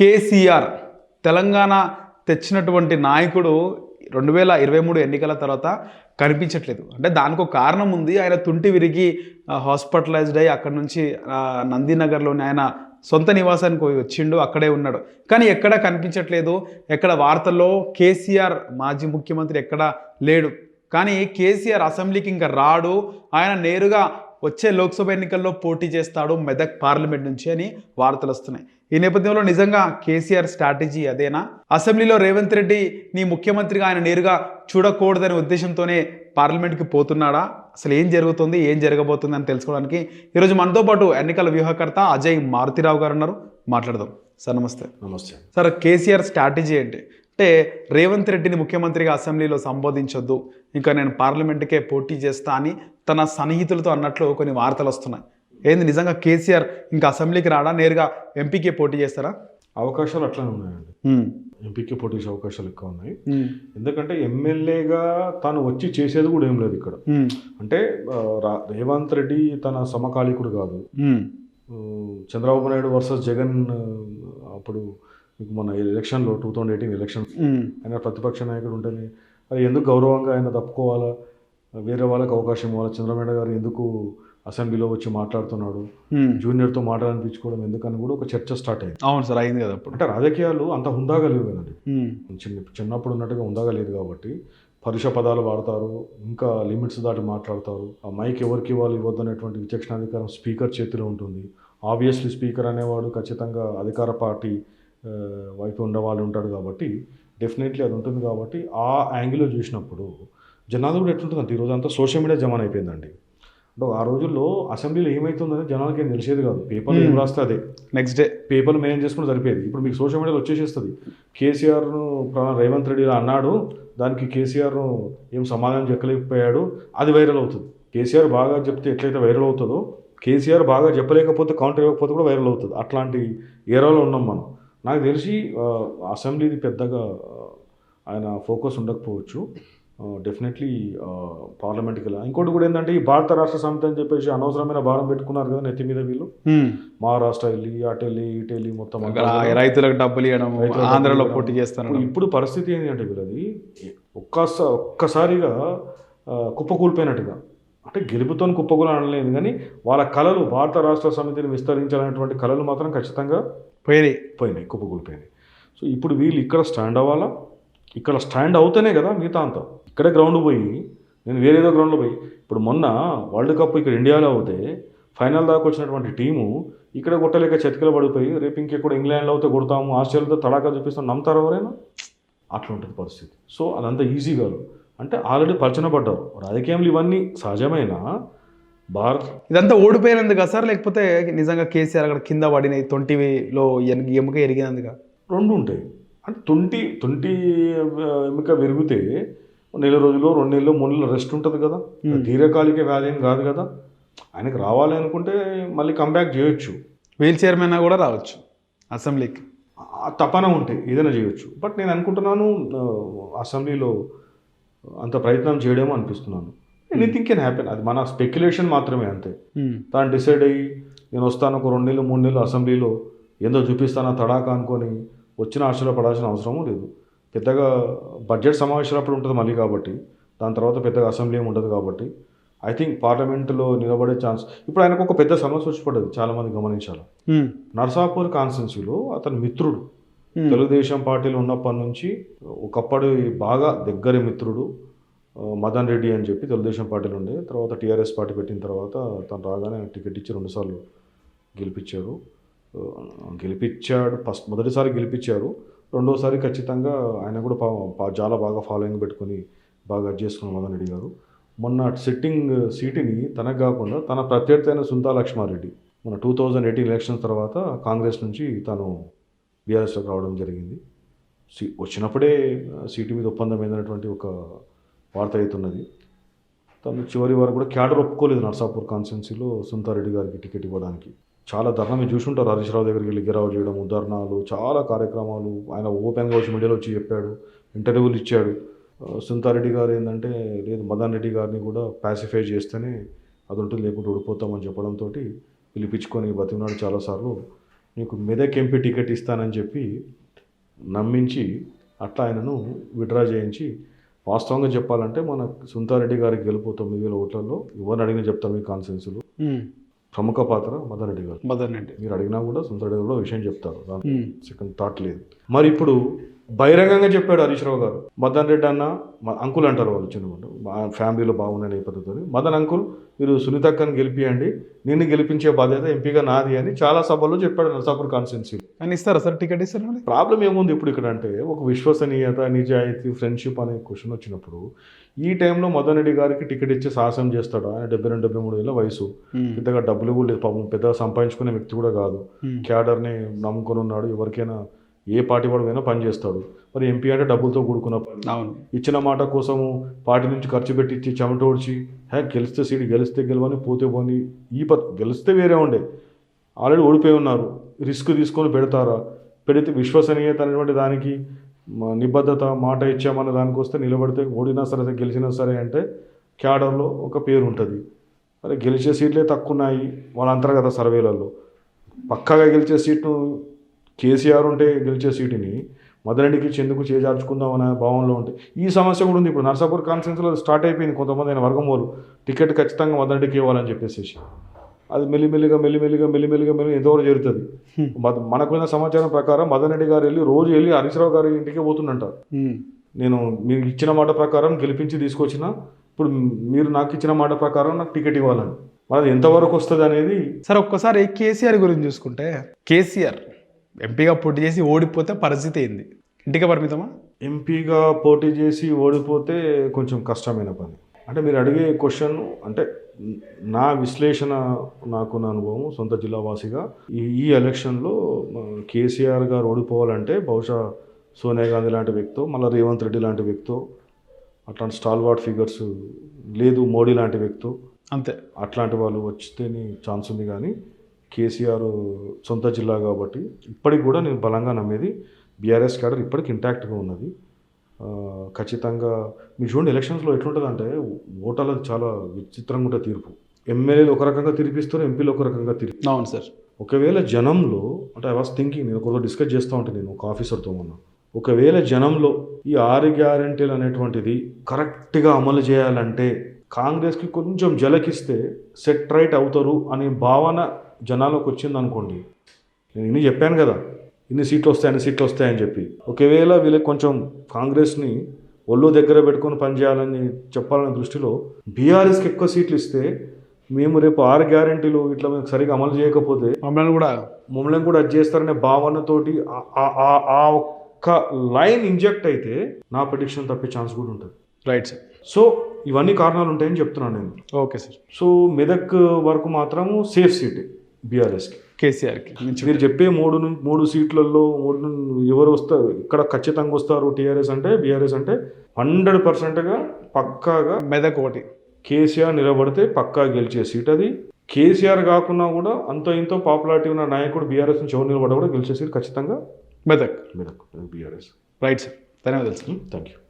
కేసీఆర్ తెలంగాణ తెచ్చినటువంటి నాయకుడు రెండు వేల ఇరవై మూడు ఎన్నికల తర్వాత కనిపించట్లేదు. అంటే దానికి ఒక కారణం ఉంది. ఆయన తుంటి విరిగి హాస్పిటలైజ్డ్ అయ్యి అక్కడ నుంచి నందినగర్లోని ఆయన సొంత నివాసానికి పోయి వచ్చిండు. అక్కడే ఉన్నాడు. కానీ ఎక్కడ కనిపించట్లేదు. ఎక్కడ వార్తల్లో కేసీఆర్ మాజీ ముఖ్యమంత్రి ఎక్కడ లేడు. కానీ కేసీఆర్ అసెంబ్లీకి ఇంకా రాడు. ఆయన నేరుగా వచ్చే లోక్సభ ఎన్నికల్లో పోటీ చేస్తాడు మెదక్ పార్లమెంట్ నుంచి అని వార్తలు వస్తున్నాయి. ఈ నేపథ్యంలో నిజంగా కేసీఆర్ స్ట్రాటజీ అదేనా? అసెంబ్లీలో రేవంత్ రెడ్డి నీ ముఖ్యమంత్రిగా ఆయన నేరుగా చూడకూడదనే ఉద్దేశంతోనే పార్లమెంట్కి పోతున్నాడా? అసలు ఏం జరుగుతుంది ఏం జరగబోతుంది అని తెలుసుకోవడానికి ఈరోజు మనతో పాటు ఎన్నికల వ్యూహకర్త అజయ్ మారుతిరావు గారు ఉన్నారు. మాట్లాడదాం. సార్ నమస్తే. నమస్తే. సార్ కేసీఆర్ స్ట్రాటజీ ఏంటి? అంటే రేవంత్ రెడ్డిని ముఖ్యమంత్రిగా అసెంబ్లీలో సంబోధించొద్దు. ఇంకా నేను పార్లమెంట్కే పోటీ చేస్తా అని తన సన్నిహితులతో అన్నట్లు కొన్ని వార్తలు వస్తున్నాయి. ఏంది నిజంగా కేసీఆర్ ఇంకా అసెంబ్లీకి రాడా? నేరుగా ఎంపీకే పోటీ చేస్తారా? అవకాశాలు అట్లనే ఉన్నాయండి. ఎంపీకి పోటీ చేసే అవకాశాలు ఎక్కువ ఉన్నాయి. ఎందుకంటే ఎమ్మెల్యేగా తాను వచ్చి చేసేది కూడా ఏం లేదు ఇక్కడ. అంటే రేవంత్ రెడ్డి తన సమకాలీకుడు కాదు. చంద్రబాబు నాయుడు వర్సెస్ జగన్ అప్పుడు మీకు మన ఎలక్షన్లో టూ థౌజండ్ ఎయిటీన్ ఎలక్షన్. ఆయన ప్రతిపక్ష నాయకుడు ఉంటేనే అది ఎందుకు గౌరవంగా ఆయన తప్పుకోవాలా? వేరే వాళ్ళకి అవకాశం ఇవ్వాలి? చంద్రబాబు నాయుడు గారు ఎందుకు అసెంబ్లీలో వచ్చి మాట్లాడుతున్నాడు. జూనియర్తో మాట్లాడనిపించుకోవడం ఎందుకని కూడా ఒక చర్చ స్టార్ట్ అయింది. అవును సార్ అయింది కదా అప్పుడు. అంటే రాజకీయాలు అంత హుందాగా లేవు కదండి. చిన్న చిన్నప్పుడు ఉన్నట్టుగా హుందాగా లేదు కాబట్టి పరుష పదాలు వాడతారు ఇంకా లిమిట్స్ దాటి మాట్లాడతారు. ఆ మైక్ ఎవరికి ఇవ్వాలి ఇవ్వద్దు అనేటువంటి విచక్షణాధికారం స్పీకర్ చేతిలో ఉంటుంది. ఆబ్వియస్లీ స్పీకర్ అనేవాడు ఖచ్చితంగా అధికార పార్టీ వైపు ఉండేవాళ్ళు ఉంటాడు కాబట్టి డెఫినెట్లీ అది ఉంటుంది కాబట్టి ఆ యాంగిల్లో చూసినప్పుడు జనాలు కూడా ఎట్లుంటుందంటే ఈరోజు అంతా సోషల్ మీడియా జమాన్ అయిపోయిందండి. అంటే ఆ రోజుల్లో అసెంబ్లీలో ఏమవుతుందని జనాలకి ఏం తెలిసేది కాదు. పేపర్లో ఏం రాస్తే అదే. Next day. పేపర్లు మేనేజ్ చేసుకుని సరిపోయేది. ఇప్పుడు మీకు సోషల్ మీడియాలో వచ్చేసేస్తుంది. కేసీఆర్ను రేవంత్ రెడ్డి ఇలా అన్నాడు దానికి కేసీఆర్ను ఏం సమాధానం చెప్పలేకపోయాడు అది వైరల్ అవుతుంది. కేసీఆర్ బాగా చెప్తే ఎట్లయితే వైరల్ అవుతుందో కేసీఆర్ బాగా చెప్పలేకపోతే కౌంటర్ ఇవ్వకపోతే కూడా వైరల్ అవుతుంది. అట్లాంటి ఏరాలో ఉన్నాం మనం. నాకు తెలిసి అసెంబ్లీది పెద్దగా ఆయన ఫోకస్ ఉండకపోవచ్చు. డెఫినెట్లీ పార్లమెంట్కి వెళ్ళాలి. ఇంకోటి కూడా ఏంటంటే ఈ భారత రాష్ట్ర సమితి అని చెప్పేసి అనవసరమైన భారం పెట్టుకున్నారు కదా నెత్తి మీద వీళ్ళు. మహారాష్ట్ర వెళ్ళి అటు వెళ్ళి ఇటు వెళ్ళి మొత్తం రైతులకు డబ్బులు ఇవ్వడం ఆంధ్రలో పోటీ. చేస్తాను ఇప్పుడు- పరిస్థితి ఏంటి అంటే వీళ్ళది ఒక్కస ఒక్కసారిగా కుప్పకూలిపోయినట్టుగా అంటే గెలుపుతో కుప్పకూలు అనలేదు కానీ వాళ్ళ కళలు భారత రాష్ట్ర సమితిని విస్తరించాలనేటువంటి కళలు మాత్రం ఖచ్చితంగా పోయి పోయినాయి కుప్పకూలిపోయినాయి. సో ఇప్పుడు వీళ్ళు ఇక్కడ స్టాండ్ అవ్వాలా? ఇక్కడ స్టాండ్ అవుతేనే కదా మిగతా అంతా. ఇక్కడే గ్రౌండ్ పోయి నేను వేరేదో గ్రౌండ్లో పోయి ఇప్పుడు మొన్న వరల్డ్ కప్ ఇక్కడ ఇండియాలో అవుతే ఫైనల్ దాకా వచ్చినటువంటి టీము ఇక్కడ కొట్టలేక చతికిల పడిపోయి రేపు ఇంకెక్కడ ఇంగ్లాండ్లో అవుతే కొడతాము ఆస్ట్రేలియాతో తడాకా చూపిస్తాం నమ్ముతారు ఎవరైనా? అట్లా ఉంటుంది పరిస్థితి. సో అదంతా ఈజీ కాదు. అంటే ఆల్రెడీ పరిచన పడ్డారు రాజకీయంలో ఇవన్నీ సహజమైన? భారత్ ఇదంతా ఓడిపోయినందుక సార్? లేకపోతే నిజంగా కేసీఆర్ అక్కడ కింద పడిన తొంటిలో ఎముక ఎరిగినందుక? రెండు ఉంటాయి. అంటే తొంటి తొంటి ఎముక విరిగితే నెల రోజులు రెండు నెలలు మూడు నెలలు రెస్ట్ ఉంటుంది కదా. దీర్ఘకాలిక వ్యాధి ఏం కాదు కదా. ఆయనకు రావాలి అనుకుంటే మళ్ళీ కంబ్యాక్ చేయొచ్చు. వీల్ చైర్మన్ కూడా రావచ్చు అసెంబ్లీకి. తపన ఉంటే ఏదైనా చేయొచ్చు. బట్ నేను అనుకుంటున్నాను అసెంబ్లీలో అంత ప్రయత్నం చేయడేమో అనిపిస్తున్నాను. ఎనీథింగ్ కెన్ హ్యాపెన్ అది మన స్పెక్యులేషన్ మాత్రమే అంతే. తాను డిసైడ్ అయ్యి నేను వస్తాను ఒక రెండు నెలలు మూడు నెలలు అసెంబ్లీలో ఏందో చూపిస్తానా తడాకా అనుకొని వచ్చిన ఆశలో పడాల్సిన అవసరమూ లేదు పెద్దగా బడ్జెట్ సమావేశాలు అప్పుడు ఉంటుంది మళ్ళీ కాబట్టి దాని తర్వాత పెద్దగా అసెంబ్లీ ఏమి ఉండదు కాబట్టి ఐ థింక్ పార్లమెంట్లో నిలబడే ఛాన్స్ ఇప్పుడు ఆయనకు ఒక పెద్ద సమస్య వచ్చి పడ్డది చాలామంది గమనించాలి. నర్సాపూర్ కాన్స్టిట్యున్సీలో అతని మిత్రుడు. తెలుగుదేశం పార్టీలో ఉన్నప్పటి నుంచి ఒకప్పటి బాగా దగ్గరి మిత్రుడు మదన్ రెడ్డి అని చెప్పి తెలుగుదేశం పార్టీలో ఉండే తర్వాత టీఆర్ఎస్ పార్టీ పెట్టిన తర్వాత తను రాగానే టికెట్ ఇచ్చి రెండుసార్లు గెలిపించారు గెలిపించాడు. ఫస్ట్ మొదటిసారి గెలిపించారు రెండోసారి ఖచ్చితంగా ఆయన కూడా పా- పా- చాలా బాగా ఫాలోయింగ్ పెట్టుకొని బాగా చేసుకున్న మదన్ రెడ్డి గారు. మొన్న సిట్టింగ్ సీటుని తనకు కాకుండా తన ప్రత్యర్థి అయిన సుంతా లక్ష్మారెడ్డి మన టూ థౌజండ్ ఎయిటీన్ ఎలక్షన్స్ తర్వాత కాంగ్రెస్ నుంచి తను బీఆర్ఎస్లోకి రావడం జరిగింది. సీ వచ్చినప్పుడే సీటు మీద ఒప్పందం అయినటువంటి ఒక వార్త అవుతున్నది తను చివరి వరకు కూడా క్యాడర్ ఒప్పుకోలేదు నర్సాపూర్ కాన్స్టిట్యున్సీలో సుంతారెడ్డి గారికి టికెట్ ఇవ్వడానికి. చాలా ధర్నా మీరు చూసుంటారు హరీష్ రావు దగ్గరికి వెళ్ళి గిరావు చేయడం ధర్నాలు చాలా కార్యక్రమాలు. ఆయన ఓపెన్గా వచ్చి మీడియాలో వచ్చి చెప్పాడు ఇంటర్వ్యూలు ఇచ్చాడు. సుంతారెడ్డి గారు ఏంటంటే లేదు మదన్ రెడ్డి గారిని కూడా పాసిఫై చేస్తేనే అది ఉంటుంది లేకుంటే ఓడిపోతామని చెప్పడంతో పిలిపించుకొని బతిమనాడు చాలాసార్లు. నీకు మెదక్ ఎంపీ టికెట్ ఇస్తానని చెప్పి నమ్మించి అట్లా ఆయనను విడ్రా చేయించి వాస్తవంగా చెప్పాలంటే మన సుంతారెడ్డి గారికి గెలుపు తొమ్మిది వేల ఓట్లలో ఎవరిని అడిగినా చెప్తారు మీ కాన్సెన్స్లో ప్రముఖ పాత్ర మదన్ రెడ్డి గారు. మదన్ రెడ్డి. మీరు అడిగినా కూడా సుందరెడ్డి గారు విషయం చెప్తారు. సెకండ్ థాట్ లేదు. మరి ఇప్పుడు బహిరంగంగా చెప్పాడు హరీష్ రావు గారు. మదన్ రెడ్డి అన్న మ- అంకుల్ అంటారు వాళ్ళు చిన్నవాళ్ళు మా ఫ్యామిలీలో బాగున్న నేపథ్యంతో. మదన్ అంకుల్ మీరు సునీతక్కని గెలిపియండి. నిన్ను గెలిపించే బాధ్యత ఎంపీగా నాది అని చాలా సభల్లో చెప్పాడు నరసాపూర్ కాన్స్టిట్యున్సీ. అని ఇస్తారా సార్ టికెట్ ఇస్తారా? ప్రాబ్లం ఏముంది ఇప్పుడు ఇక్కడ అంటే ఒక విశ్వసనీయత నిజాయితీ ఫ్రెండ్షిప్ అనే క్వశ్చన్ వచ్చినప్పుడు ఈ టైంలో మదన్ రెడ్డి గారికి టికెట్ ఇచ్చి సాహసం చేస్తాడు? ఆయన డెబ్బై రెండు డెబ్బై మూడు ఏళ్ళ వయసు. పెద్దగా డబ్బులు కూడా లేదు. పాపం పెద్దగా సంపాదించుకునే వ్యక్తి కూడా కాదు. క్యాడర్ని నమ్ముకొని ఉన్నాడు. ఎవరికైనా ఏ పార్టీ వాడైనా పని చేస్తాడు. మరి ఎంపీ అంటే డబ్బులతో కూడుకున్న పని. అవును. ఇచ్చిన మాట కోసము పార్టీ నుంచి ఖర్చు పెట్టి ఇచ్చి చెమట ఓడ్చి హే గెలిస్తే సీట్ గెలిస్తే గెలవని పోతే పోని ఈ ప గెలిస్తే వేరే ఉండే. ఆల్రెడీ ఓడిపోయి ఉన్నారు. రిస్క్ తీసుకొని పెడతారా? పెడితే విశ్వసనీయత అనేటువంటి దానికి నిబద్ధత మాట ఇచ్చామన్న దానికి వస్తే నిలబడితే ఓడినా సరే గెలిచినా సరే అంటే క్యాడర్లో ఒక పేరు ఉంటుంది. మరి గెలిచే సీట్లే తక్కువ ఉన్నాయి వాళ్ళ అంతర్గత సర్వేలలో. పక్కాగా గెలిచే సీట్ను కేసీఆర్ ఉంటే గెలిచే సీటుని మదరెడ్డికి చెందుకు చేజార్చుకుందాం అనే భావనలో ఉంటే ఈ సమస్య కూడా ఉంది. ఇప్పుడు నర్సాపూర్ కాన్ఫరెన్స్లో స్టార్ట్ అయిపోయింది. కొంతమంది ఆయన వర్గం వాళ్ళు టికెట్ ఖచ్చితంగా మదరెడ్డికి ఇవ్వాలని చెప్పేసి అది మెల్లిమెల్లిగా మెల్లిమెల్లిగా మెల్లిమెల్లిగా మెల్లి ఎంతవరకు జరుగుతుంది. మద- మనకున్న సమాచారం ప్రకారం మదన్ రెడ్డి గారు వెళ్ళి రోజు వెళ్ళి హరీష్ రావు గారి ఇంటికి పోతుండంట ఉమ్. నేను మీరు ఇచ్చిన మాట ప్రకారం గెలిపించి తీసుకొచ్చిన ఇప్పుడు మీరు నాకు ఇచ్చిన మాట ప్రకారం నాకు టికెట్ ఇవ్వాలని. మరి అది ఎంతవరకు వస్తుంది అనేది సార్ ఒక్కసారి కేసీఆర్ గురించి చూసుకుంటే కేసీఆర్ ఎంపీగా పోటీ చేసి ఓడిపోతే పరిస్థితి ఏంది? ఇంటికి పరిమితమా ఎంపీగా పోటీ చేసి ఓడిపోతే కొంచెం కష్టమైన పని. అంటే మీరు అడిగే క్వశ్చన్ అంటే నా విశ్లేషణ నాకున్న అనుభవం సొంత జిల్లా వాసిగా ఈ ఈ ఎలక్షన్లో కేసీఆర్ గారు ఓడిపోవాలంటే బహుశా సోనియా గాంధీ లాంటి వ్యక్తో మళ్ళీ రేవంత్ రెడ్డి లాంటి వ్యక్తో అట్లాంటి స్టాల్వార్డ్ ఫిగర్స్ లేదు మోడీ లాంటి వ్యక్తో అంతే. అట్లాంటి వాళ్ళు వచ్చితేనే ఛాన్స్ ఉంది కానీ కేసీఆర్ సొంత జిల్లా కాబట్టి ఇప్పటికి కూడా నేను బలంగా నమ్మేది బీఆర్ఎస్ క్యాడర్ ఇప్పటికి ఇంటాక్ట్గా ఉన్నది. ఖచ్చితంగా మీరు చూడండి ఎలక్షన్స్లో ఎట్లుంటుందంటే ఓటర్లకు చాలా విచిత్రంగా ఉంటుంది తీర్పు. ఎమ్మెల్యేలు ఒక రకంగా తీర్పిస్తారు ఎంపీలు ఒక రకంగా తీర్పు. అవును సార్. ఒకవేళ జనంలో అంటే ఐ వాస్ థింకింగ్ నేను ఒకరోజు డిస్కస్ చేస్తూ ఉంటాను నేను ఒక ఆఫీసర్తో మొన్న. ఒకవేళ జనంలో ఈ ఆరు గ్యారంటీలు అనేటువంటిది కరెక్ట్గా అమలు చేయాలంటే కాంగ్రెస్కి కొంచెం జలకిస్తే సెట్ రైట్ అవుతారు అనే భావన జనాలకు వచ్చింది అనుకోండి. నేను ఇన్ని చెప్పాను కదా ఇన్ని సీట్లు వస్తాయి అన్ని సీట్లు వస్తాయని చెప్పి. ఒకవేళ వీళ్ళకి కొంచెం కాంగ్రెస్ని ఒళ్ళు దగ్గర పెట్టుకొని పనిచేయాలని చెప్పాలనే దృష్టిలో బీఆర్ఎస్కి ఎక్కువ సీట్లు ఇస్తే మేము రేపు ఆరు గ్యారంటీలు ఇట్లా మేము సరిగా అమలు చేయకపోతే మమ్మల్ని కూడా మమ్మల్ని కూడా అది చేస్తారనే భావనతోటి ఆ ఒక్క లైన్ ఇంజెక్ట్ అయితే నా ప్రిడిక్షన్ తప్పే ఛాన్స్ కూడా ఉంటుంది. రైట్ సార్ సో ఇవన్నీ కారణాలు ఉంటాయని చెప్తున్నాను నేను. ఓకే సార్ సో మెదక్ వరకు మాత్రము సేఫ్ సీట్ బీఆర్ఎస్కి. కేసీఆర్కి. మీరు చెప్పే మూడు మూడు సీట్లలో మూడు ఎవరు వస్తారు ఇక్కడ ఖచ్చితంగా వస్తారు టీఆర్ఎస్ అంటే బీఆర్ఎస్ అంటే హండ్రెడ్ పర్సెంట్గా పక్కాగా మెదక్ ఒకటి కేసీఆర్ నిలబడితే పక్కా గెలిచే సీట్ అది. కేసీఆర్ కాకుండా కూడా అంతో ఇంతో పాపులారిటీ ఉన్న నాయకుడు బీఆర్ఎస్ నుంచి ఎవరు నిలబడ కూడా గెలిచే సీట్ ఖచ్చితంగా Medak. Medak BRS. Right sir. ధన్యవాదాలు సార్. Thank you